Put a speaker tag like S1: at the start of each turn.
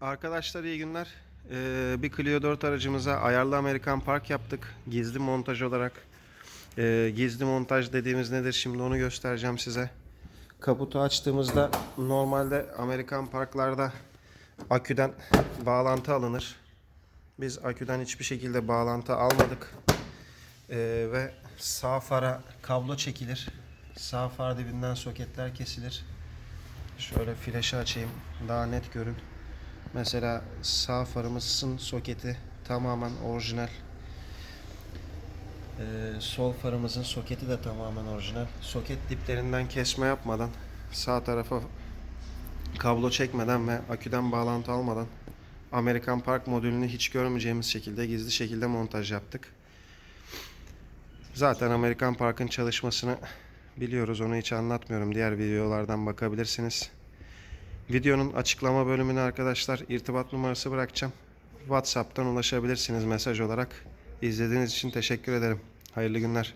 S1: Arkadaşlar iyi günler. Ee, bir Clio 4 aracımıza ayarlı Amerikan Park yaptık. Gizli montaj olarak. Ee, gizli montaj dediğimiz nedir şimdi onu göstereceğim size. Kaputu açtığımızda normalde Amerikan Parklarda aküden bağlantı alınır. Biz aküden hiçbir şekilde bağlantı almadık. Ee, ve sağ fara kablo çekilir. Sağ far dibinden soketler kesilir. Şöyle flaşı açayım daha net görün. Mesela sağ farımızın soketi tamamen orijinal. Ee, sol farımızın soketi de tamamen orijinal. Soket diplerinden kesme yapmadan sağ tarafa kablo çekmeden ve aküden bağlantı almadan Amerikan Park modülünü hiç görmeyeceğimiz şekilde gizli şekilde montaj yaptık. Zaten Amerikan Park'ın çalışmasını biliyoruz. Onu hiç anlatmıyorum. Diğer videolardan bakabilirsiniz. Videonun açıklama bölümüne arkadaşlar irtibat numarası bırakacağım. WhatsApp'tan ulaşabilirsiniz mesaj olarak. İzlediğiniz için teşekkür ederim. Hayırlı günler.